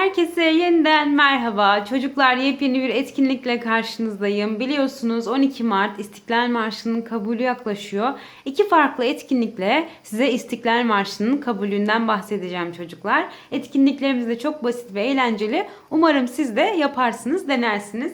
Herkese yeniden merhaba. Çocuklar yepyeni bir etkinlikle karşınızdayım. Biliyorsunuz 12 Mart İstiklal Marşı'nın kabulü yaklaşıyor. İki farklı etkinlikle size İstiklal Marşı'nın kabulünden bahsedeceğim çocuklar. Etkinliklerimiz de çok basit ve eğlenceli. Umarım siz de yaparsınız, denersiniz.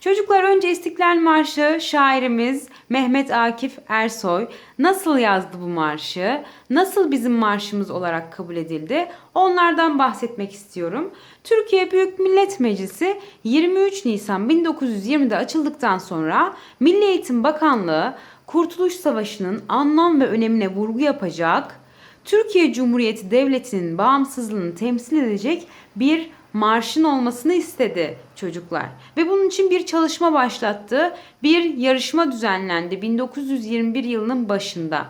Çocuklar önce İstiklal Marşı şairimiz Mehmet Akif Ersoy nasıl yazdı bu marşı? Nasıl bizim marşımız olarak kabul edildi? Onlardan bahsetmek istiyorum. Türkiye Büyük Millet Meclisi 23 Nisan 1920'de açıldıktan sonra Milli Eğitim Bakanlığı Kurtuluş Savaşı'nın anlam ve önemine vurgu yapacak, Türkiye Cumhuriyeti Devleti'nin bağımsızlığını temsil edecek bir marşın olmasını istedi çocuklar. Ve bunun için bir çalışma başlattı. Bir yarışma düzenlendi 1921 yılının başında.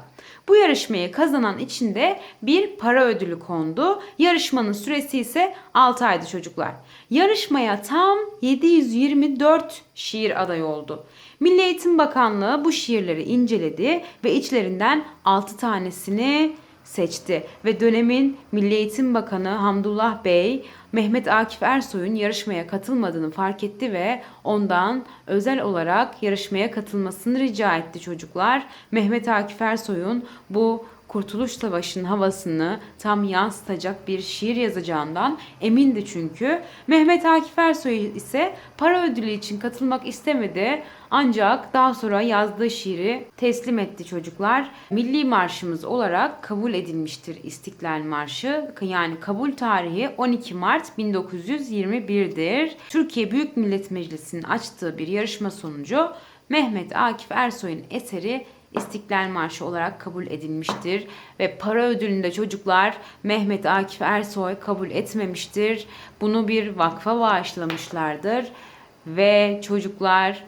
Bu yarışmayı kazanan için de bir para ödülü kondu. Yarışmanın süresi ise 6 aydı çocuklar. Yarışmaya tam 724 şiir aday oldu. Milli Eğitim Bakanlığı bu şiirleri inceledi ve içlerinden 6 tanesini seçti ve dönemin Milli Eğitim Bakanı Hamdullah Bey Mehmet Akif Ersoy'un yarışmaya katılmadığını fark etti ve ondan özel olarak yarışmaya katılmasını rica etti çocuklar. Mehmet Akif Ersoy'un bu Kurtuluş Savaşı'nın havasını tam yansıtacak bir şiir yazacağından emindi çünkü. Mehmet Akif Ersoy ise para ödülü için katılmak istemedi. Ancak daha sonra yazdığı şiiri teslim etti çocuklar. Milli marşımız olarak kabul edilmiştir İstiklal Marşı. Yani kabul tarihi 12 Mart 1921'dir. Türkiye Büyük Millet Meclisi'nin açtığı bir yarışma sonucu Mehmet Akif Ersoy'un eseri İstiklal Marşı olarak kabul edilmiştir ve para ödülünde çocuklar Mehmet Akif Ersoy kabul etmemiştir. Bunu bir vakfa bağışlamışlardır ve çocuklar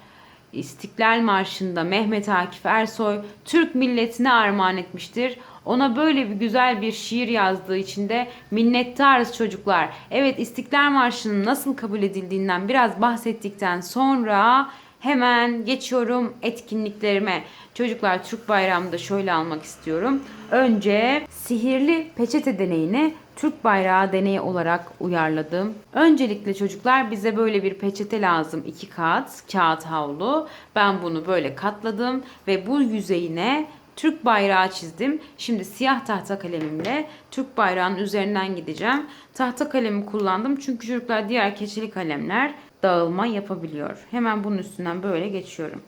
İstiklal Marşı'nda Mehmet Akif Ersoy Türk milletine armağan etmiştir. Ona böyle bir güzel bir şiir yazdığı için de minnettarız çocuklar. Evet İstiklal Marşı'nın nasıl kabul edildiğinden biraz bahsettikten sonra Hemen geçiyorum etkinliklerime. Çocuklar Türk bayrağımı da şöyle almak istiyorum. Önce sihirli peçete deneyini Türk bayrağı deneyi olarak uyarladım. Öncelikle çocuklar bize böyle bir peçete lazım. iki kat kağıt havlu. Ben bunu böyle katladım ve bu yüzeyine Türk bayrağı çizdim. Şimdi siyah tahta kalemimle Türk bayrağının üzerinden gideceğim. Tahta kalemi kullandım çünkü çocuklar diğer keçeli kalemler dağılma yapabiliyor. Hemen bunun üstünden böyle geçiyorum.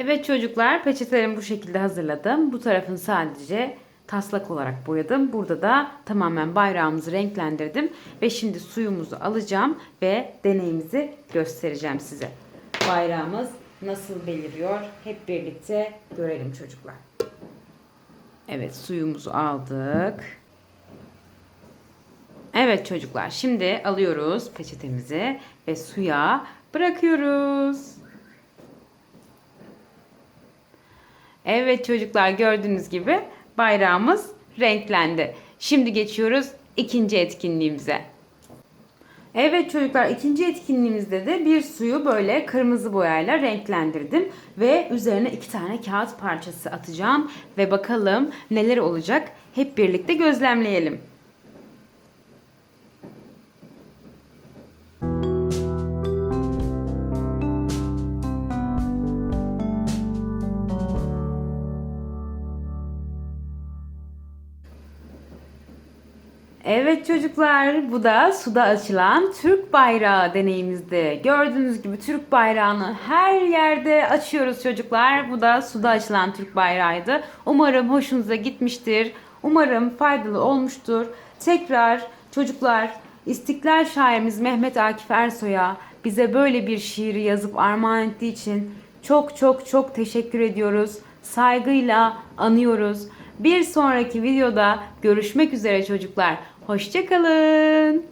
Evet çocuklar peçetelerimi bu şekilde hazırladım. Bu tarafını sadece taslak olarak boyadım. Burada da tamamen bayrağımızı renklendirdim. Ve şimdi suyumuzu alacağım ve deneyimizi göstereceğim size. Bayrağımız nasıl beliriyor hep birlikte görelim çocuklar. Evet suyumuzu aldık. Evet çocuklar şimdi alıyoruz peçetemizi ve suya bırakıyoruz. Evet çocuklar gördüğünüz gibi bayrağımız renklendi. Şimdi geçiyoruz ikinci etkinliğimize. Evet çocuklar ikinci etkinliğimizde de bir suyu böyle kırmızı boyayla renklendirdim ve üzerine iki tane kağıt parçası atacağım ve bakalım neler olacak hep birlikte gözlemleyelim. Evet çocuklar, bu da suda açılan Türk bayrağı deneyimizdi. Gördüğünüz gibi Türk bayrağını her yerde açıyoruz çocuklar. Bu da suda açılan Türk bayrağıydı. Umarım hoşunuza gitmiştir. Umarım faydalı olmuştur. Tekrar çocuklar İstiklal şairimiz Mehmet Akif Ersoy'a bize böyle bir şiiri yazıp armağan ettiği için çok çok çok teşekkür ediyoruz. Saygıyla anıyoruz. Bir sonraki videoda görüşmek üzere çocuklar. Hoşçakalın.